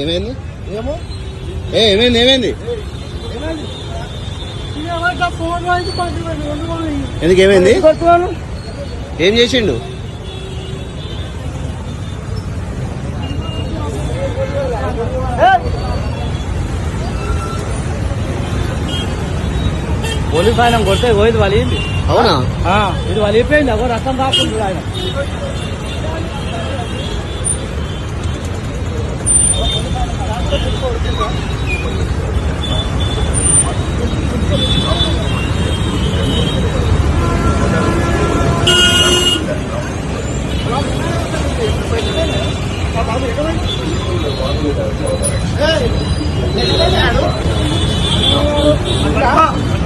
ఏమైంది ఏమో ఏ ఏమైంది ఏమైంది ఎందుకు ఏమైంది ఏం చేసిండు పోలీస్ ఆయన కొడితే పోయింది వలిగింది అవునా? ఇది వలిగిపోయింది ఎవరు రక్తం కాకుండా ఆయన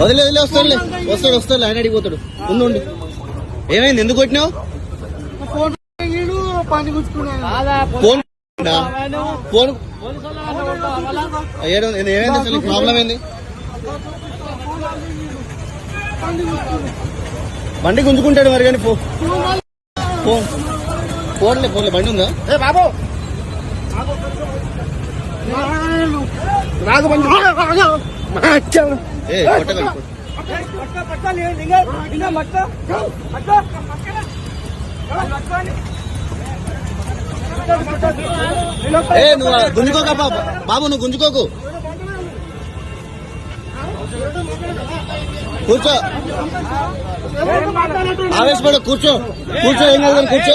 వదిలే వదిలే వస్తాడులే. వస్తాడు వస్తాడు ఆయన అడిగిపోతాడు. ఉండు ఉండు. ఏమైంది? ఎందుకు కొట్టినావు? ఫోన్ ఫోన్ ఏమైంది? అసలు ప్రాబ్లం ఏంది? బండి గుంజుకుంటాడు మరి కానీ ఫోన్ ఫోన్ ఫోన్లే ఫోన్లే బండి ఉందా? ఏ బాబు! రాదు బండి. ఏ నువ్వు గుంజుకోక బాబు బాబు నువ్వు గుంజుకోకు. కూర్చో. ఆవేశపడ కూర్చో. కూర్చో ఏం కాదు కూర్చో.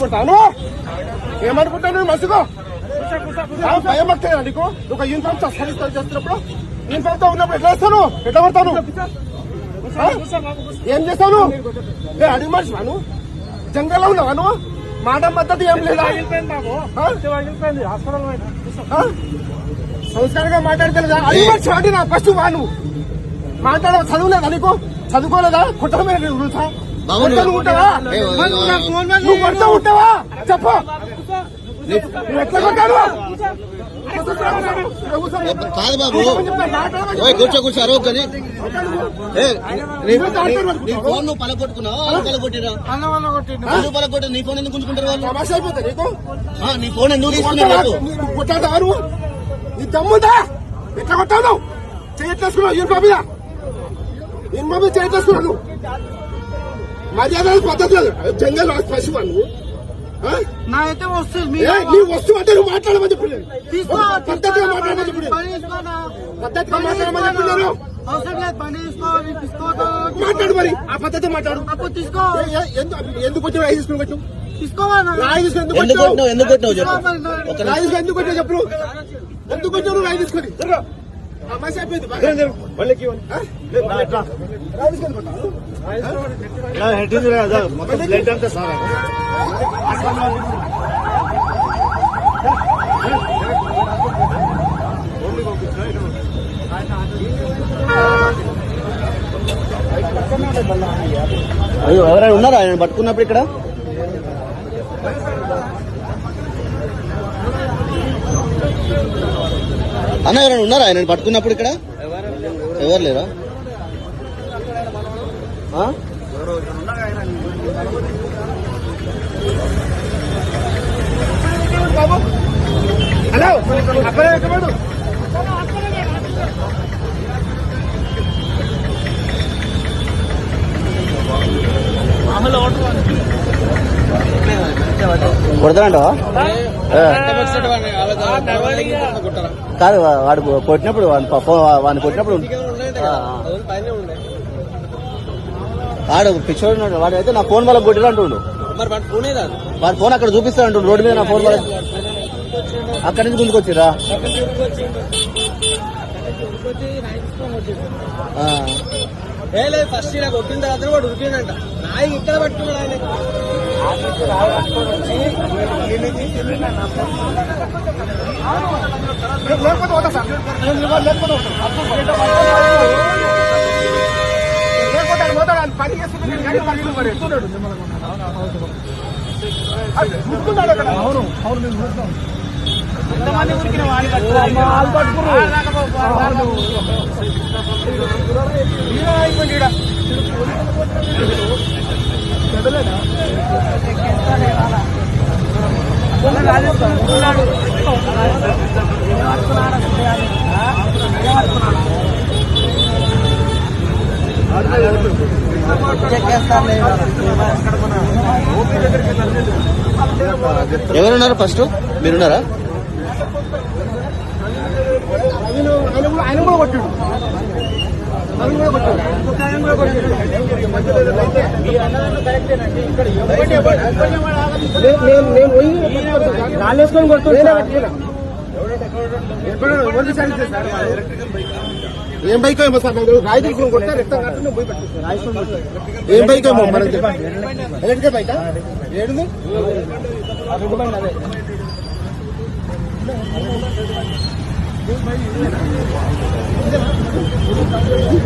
కొట్టాను ఏమనుకుంటాను మసుకో. భయం వస్తాయి నీకు ఒక యూనిఫామ్ సరిస్తాను చేస్తున్నప్పుడు యూనిఫామ్తో ఉన్నప్పుడు ఎట్లా వేస్తాను ఎట్లా కొడతాను ఆ? ఏం చేస్తాను? ఏ అడిగి మనిషి వాను జంగల్లో ఉన్నావాను మాట పద్ధతి ఏం లేదా? సంస్కారంగా మాట్లాడగలదా అడిగి మనిషి వాడి నా ఫస్ట్ వాను మాట్లాడ చదువులేదా నీకు? చదువుకోలేదా? కుటుంబమే నువ్వు ఉంటావా? నువ్వు చెప్పు. నువ్వు ఎట్లా కొట్టాను కాదు బాబు. కూర్చో కూర్చో అరవ కానీ. ఏ నీ- ఫోన్ నువ్వు పలగొట్టుకున్నావు? పలగొట్టిరా? ఎందుకు పలగొట్టి నీ ఫోన్ ఎందుకు గుంజుకుంటారు వాళ్ళు? నీ ఫోన్ ఎందుకు తీసుకున్నారు నువ్వు నువ్వు నీ దమ్ముందా ఎట్లా కొట్టావు? చేయట్లేసుకున్నావు యూనిఫామ్ మీద యూనిఫామ్ మీద చేయట్లేసుకున్నావు నువ్వు? మర్యాద పద్ధతి లేదు జంగల్ పశువు నువ్వు ఆ? నాకైతే వస్తుంది నీ వస్తువు అంటే నువ్వు మాట్లాడమని చెప్పు తీసుకో పద్ధతిగా మాట్లాడమని చెప్పు పని తీసుకోనా పద్ధతిగా మాట్లాడమని చెప్పు నేను అవసరం లేదు పని తీసుకో నేను తీసుకో మాట్లాడు మరి ఆ పద్ధతి మాట్లాడు. అప్పుడు తీసుకో. ఎందుకు వచ్చి రాయి తీసుకుని వచ్చావు తీసుకుని ఎందుకు ఎందుకు వచ్చావు కొట్టినావు? ఎందుకు కొట్టినావు చెప్పు. ఎందుకు వచ్చావు చెప్పు? నువ్వు? ఎందుకు వచ్చావు నువ్వు రాయి తీసుకొని. అయిపోయింది బాగా. అయ్యో ఎవరైనా ఉన్నారా? ఆయన పట్టుకున్నప్పుడు ఇక్కడ? అన్న ఎవరైనా ఉన్నారా? ఆయన పట్టుకున్నప్పుడు ఇక్కడ? ఎవరు లేరా? ఆ? హలో అక్కడే కొడతానంటావా కాదు వాడు కొట్టినప్పుడు వాడిని కొట్టినప్పుడు. వాడు పిచ్చోడు వాడు అయితే నా ఫోన్ వల్ల కొట్టిరు అంటుండు. వాడి ఫోన్ అక్కడ చూపిస్తా అంటుండు రోడ్డు మీద నా ఫోన్ అక్కడి నుంచి గుంజుకొచ్చిరా ఫస్ట్ ఇలా కొట్టిన తర్వాత వాడు ఉరికిందంట నాయి ఇక్కడ పట్టుకున్నాడు ఆయన. లేకపోతే పోతా సార్. నేను పని అక్కడ. అవును అవును నేను చూస్తాను ఎంతమంది ఉరికిన పట్టుకున్నారు? అయిపోయింది ఈడ. ఎవరున్నారు ఫస్ట్ మీరున్నారా ఆయన ఆయన కూడా ఆయన కూడా కొట్టాడు ఆయన ఏం బైక్ ఏమో సార్ నాకు రాయి తీసుకుని కొడితే రక్తం కట్టుకుని పోయి ఏం బైక్ ఏమో మనకి బైక్ ఏడుంది?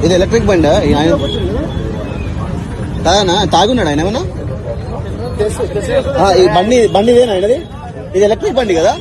ఇది ఎలక్ట్రిక్ బండి? ఆయన కాదనా తాగున్నాడు ఆయన ఏమన్నా? ఈ బండి బండి ఇదేనా ఆయనది? ఇది ఎలక్ట్రిక్ బండి కదా?